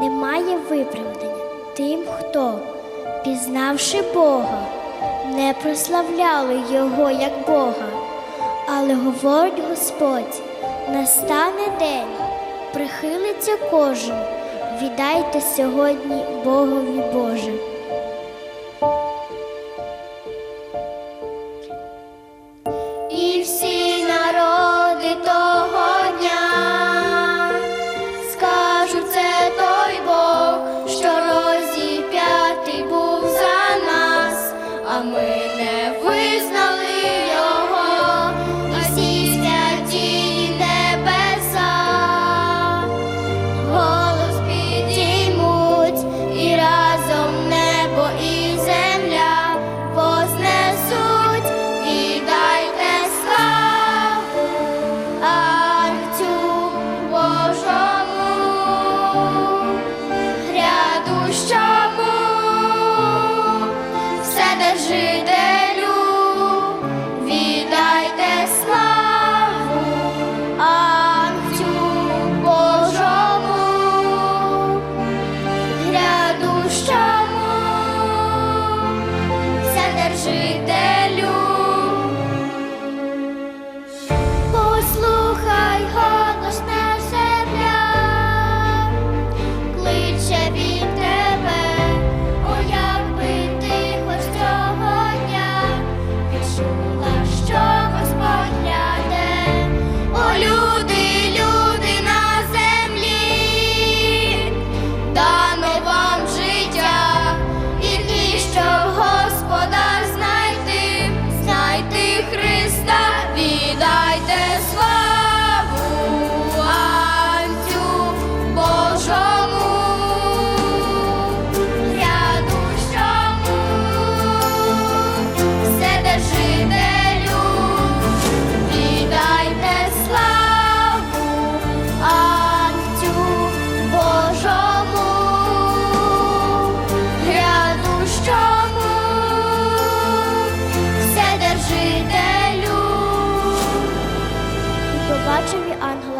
Немає виправдання тим, хто, пізнавши Бога, не прославляли Його як Бога, але говорить Господь, настане день, прихилиться кожен, віддайте сьогодні Богові Боже.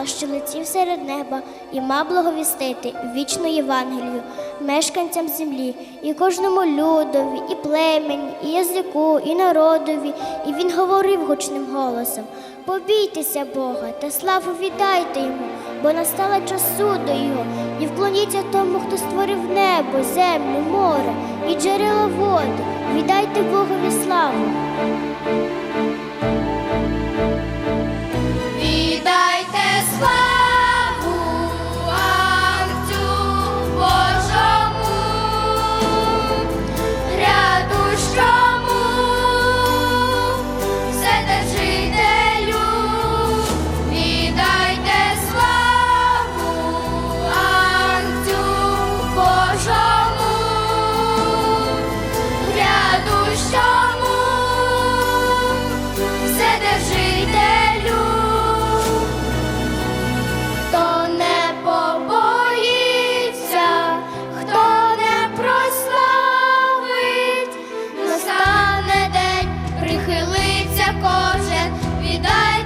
Що летів серед неба, і мав благовістити вічну Євангелію мешканцям землі, і кожному людові, і племені, і язику, і народові. І він говорив гучним голосом: Побійтеся Бога та славу віддайте йому, бо настала час суду його, і вклоніться тому, хто створив небо, землю, море і джерела води. Віддайте Богові славу. Прихилиться кожен, віддайте